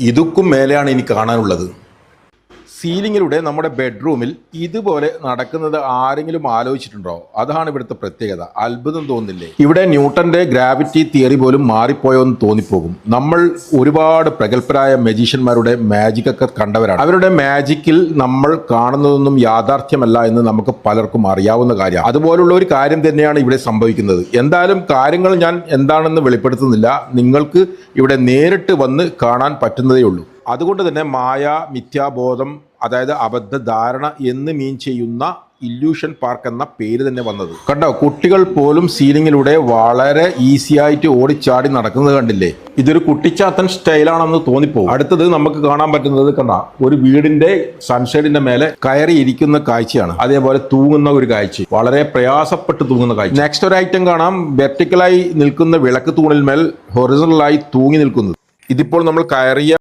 ഇതുക്കും മേലെയാണ് ഇനി കാണാനുള്ളത്. സീലിങ്ങിലൂടെ നമ്മുടെ ബെഡ്റൂമിൽ ഇതുപോലെ നടക്കുന്നത് ആരെങ്കിലും ആലോചിച്ചിട്ടുണ്ടോ? അതാണ് ഇവിടുത്തെ പ്രത്യേകത. അത്ഭുതം തോന്നില്ലേ ഇവിടെ ന്യൂട്ടന്റെ ഗ്രാവിറ്റി തിയറി പോലും മാറിപ്പോയോ എന്ന് തോന്നിപ്പോകും. നമ്മൾ ഒരുപാട് പ്രഗത്ഭരായ മജീഷ്യന്മാരുടെ മാജിക് ഒക്കെ കണ്ടവരാണ്. അവരുടെ മാജിക്കിൽ നമ്മൾ കാണുന്നതൊന്നും യാഥാർത്ഥ്യമല്ല എന്ന് നമുക്ക് പലർക്കും അറിയാവുന്ന കാര്യമാണ്. അതുപോലുള്ള ഒരു കാര്യം തന്നെയാണ് ഇവിടെ സംഭവിക്കുന്നത്. എന്തായാലും കാര്യങ്ങൾ ഞാൻ എന്താണെന്ന് വെളിപ്പെടുത്തുന്നില്ല. നിങ്ങൾക്ക് ഇവിടെ നേരിട്ട് വന്ന് കാണാൻ പറ്റുന്നതേ ഉള്ളൂ. അതുകൊണ്ട് തന്നെ മായ മിഥ്യാബോധം അതായത് അബദ്ധ ധാരണ എന്ന് മീൻ ചെയ്യുന്ന ഇല്യൂഷൻ പാർക്ക് എന്ന പേര് തന്നെ വന്നത്. കണ്ടോ കുട്ടികൾ പോലും സീലിങ്ങിലൂടെ വളരെ ഈസി ആയിട്ട് ഓടിച്ചാടി നടക്കുന്നത് കണ്ടില്ലേ? ഇതൊരു കുട്ടിച്ചാത്തൻ സ്റ്റൈലാണെന്ന് തോന്നിപ്പോകും അടുത്തത് നമുക്ക് കാണാൻ പറ്റുന്നത് കണ്ട ഒരു വീടിന്റെ സൺഷൈഡിന്റെ മേലെ കയറി ഇരിക്കുന്ന കാഴ്ചയാണ്. അതേപോലെ തൂങ്ങുന്ന ഒരു കാഴ്ച. വളരെ പ്രയാസപ്പെട്ട് തൂങ്ങുന്ന കാഴ്ച. നെക്സ്റ്റ് ഒരു ഐറ്റം കാണാം. വെർട്ടിക്കലായി നിൽക്കുന്ന വിളക്ക് തൂണിൽ മേൽ ഹൊറിസണലായി തൂങ്ങി നിൽക്കുന്നത്. ഇതിപ്പോൾ നമ്മൾ കയറിയ